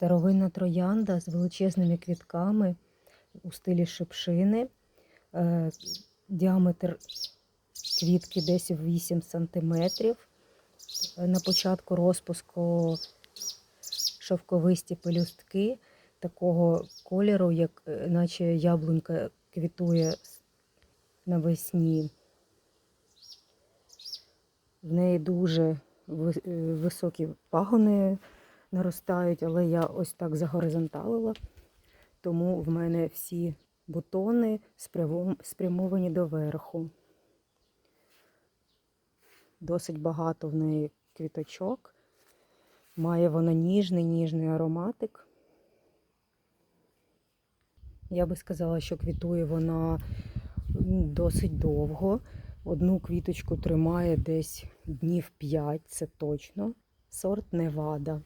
Старовинна троянда з величезними квітками у стилі шипшини. Е, Діаметр квітки десь 8 см. На початку розпуску шовковисті пелюстки такого кольору, як е, наче яблунька квітує навесні. В неї дуже е, високі пагони наростають, але я ось так загоризонталила, тому в мене всі бутони спрямо- спрямовані доверху. Досить багато в неї квіточок. Має вона ніжний ніжний ароматик. Я би сказала, що квітує вона досить довго. Одну квіточку тримає десь днів 5, це точно. Сорт Невада.